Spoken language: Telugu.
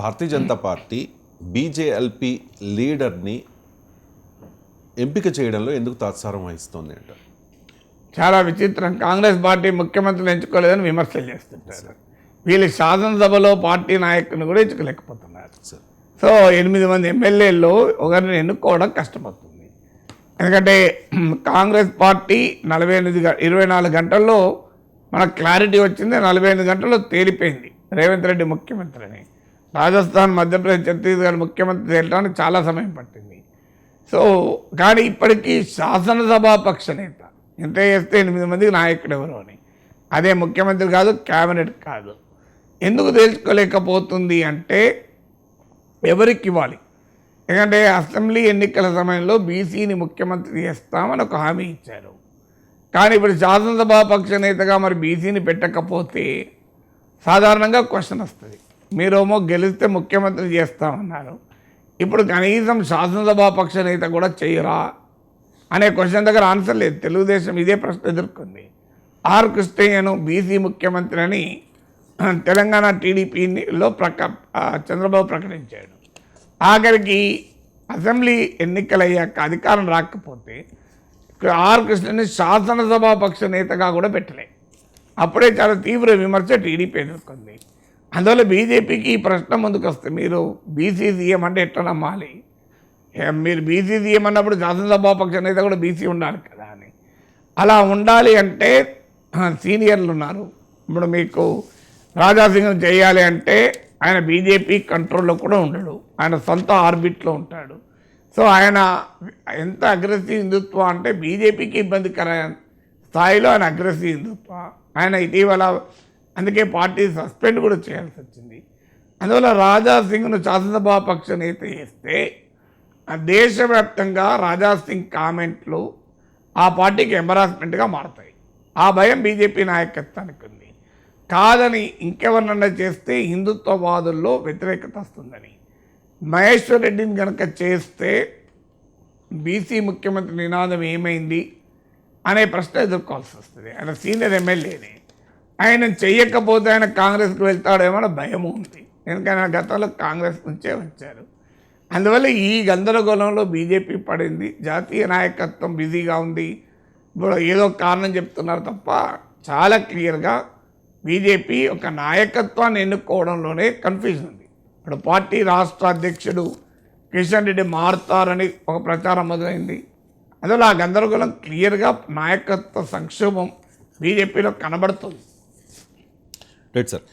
భారతీయ జనతా పార్టీ బీజేఎల్పీ లీడర్ని ఎంపిక చేయడంలో ఎందుకు తాత్సారం వహిస్తోంది అంటారు? చాలా విచిత్రం. కాంగ్రెస్ పార్టీ ముఖ్యమంత్రిని ఎంచుకోలేదని విమర్శలు చేస్తుంటారు. వీళ్ళు శాసనసభలో పార్టీ నాయకుని కూడా ఎంచుకోలేకపోతున్నారు. సార్. సో ఎనిమిది మంది ఎమ్మెల్యేల్లో ఒకరిని ఎన్నుకోవడం కష్టపడుతుంది ఎందుకంటే కాంగ్రెస్ పార్టీ నలభై ఎనిమిది ఇరవై నాలుగు గంటల్లో మనకు క్లారిటీ వచ్చింది నలభై ఎనిమిది గంటల్లో తేలిపోయింది. రేవంత్ రెడ్డి ముఖ్యమంత్రి అని రాజస్థాన్ మధ్యప్రదేశ్ ఛత్తీస్గఢ్ ముఖ్యమంత్రి తేలడానికి చాలా సమయం పట్టింది. సో కానీ ఇప్పటికీ శాసనసభా పక్ష నేత ఎంత చేస్తే ఎనిమిది మందికి నాయకుడు ఎవరు అని. అదే ముఖ్యమంత్రి కాదు క్యాబినెట్ కాదు. ఎందుకు తేల్చుకోలేకపోతుంది అంటే ఎవరికి ఇవ్వాలి? ఎందుకంటే అసెంబ్లీ ఎన్నికల సమయంలో బీసీని ముఖ్యమంత్రి చేస్తామని ఒక హామీ ఇచ్చారు. కానీ ఇప్పుడు శాసనసభా పక్ష నేతగా మరి బీసీని పెట్టకపోతే సాధారణంగా క్వశ్చన్ వస్తుంది. మీరేమో గెలిస్తే ముఖ్యమంత్రి చేస్తామన్నారు ఇప్పుడు కనీసం శాసనసభా పక్ష నేత కూడా చేయరా? అనే క్వశ్చన్ దగ్గర ఆన్సర్ లేదు. తెలుగుదేశం ఇదే ప్రశ్న ఎదుర్కొంది. ఆర్ కృష్ణయ్యను బీసీ ముఖ్యమంత్రి అని తెలంగాణ టీడీపీలో ప్రక చంద్రబాబు ప్రకటించాడు. ఆఖరికి అసెంబ్లీ ఎన్నికలయ్యాక అధికారం రాకపోతే ఆర్ కృష్ణని శాసనసభా పక్ష నేతగా కూడా పెట్టలే. అప్పుడే చాలా తీవ్ర విమర్శ టీడీపీ ఎదుర్కొంది. అందువల్ల బీజేపీకి ఈ ప్రశ్న ముందుకు వస్తుంది మీరు బీసీ సీఎం అంటే ఎట్లా నమ్మాలి? మీరు బీసీ సీఎం అన్నప్పుడు శాసనసభా పక్ష నేత కూడా బీసీ ఉండాలి కదా అని. అలా ఉండాలి అంటే సీనియర్లు ఉన్నారు. ఇప్పుడు మీకు రాజాసింగ్ చేయాలి అంటే ఆయన బీజేపీ కంట్రోల్లో కూడా ఉండడు. ఆయన సొంత ఆర్బిట్లో ఉంటాడు. సో ఆయన ఎంత అగ్రెసివ్ హిందుత్వ అంటే బీజేపీకి ఇబ్బందికర స్థాయిలో ఆయన అగ్రెసివ్ హిందుత్వ. ఆయన ఇటీవల అందుకే పార్టీ సస్పెండ్ కూడా చేయాల్సి వచ్చింది. అందువల్ల రాజా సింగ్ను శాసనసభా పక్ష నేత చేస్తే దేశవ్యాప్తంగా రాజా సింగ్ కామెంట్లు ఆ పార్టీకి ఎంబరాస్మెంట్గా మారతాయి. ఆ భయం బీజేపీ నాయకత్వానికి ఉంది. కాదని ఇంకెవరినన్నా చేస్తే హిందుత్వవాదుల్లో వ్యతిరేకత వస్తుందని. మహేశ్వర్ రెడ్డిని కనుక చేస్తే బీసీ ముఖ్యమంత్రి నినాదం ఏమైంది అనే ప్రశ్న ఎదుర్కోవాల్సి వస్తుంది. ఆయన సీనియర్ ఎమ్మెల్యేనే. ఆయన చెయ్యకపోతే ఆయన కాంగ్రెస్కి వెళ్తాడేమో భయం ఉంది. ఎందుకంటే ఆయన గతంలో కాంగ్రెస్ నుంచే వచ్చారు. అందువల్ల ఈ గందరగోళంలో బీజేపీ పడింది. జాతీయ నాయకత్వం బిజీగా ఉంది. ఇప్పుడు ఏదో కారణం చెప్తున్నారు తప్ప చాలా క్లియర్గా బీజేపీ ఒక నాయకత్వాన్ని ఎన్నుకోవడంలోనే కన్ఫ్యూజన్ ఉంది. ఇప్పుడు పార్టీ రాష్ట్ర అధ్యక్షుడు కిషన్ రెడ్డి మారుతారని ఒక ప్రచారం మొదలైంది. అందువల్ల ఆ గందరగోళం క్లియర్గా నాయకత్వ సంక్షోభం బీజేపీలో కనబడుతుంది. Right sir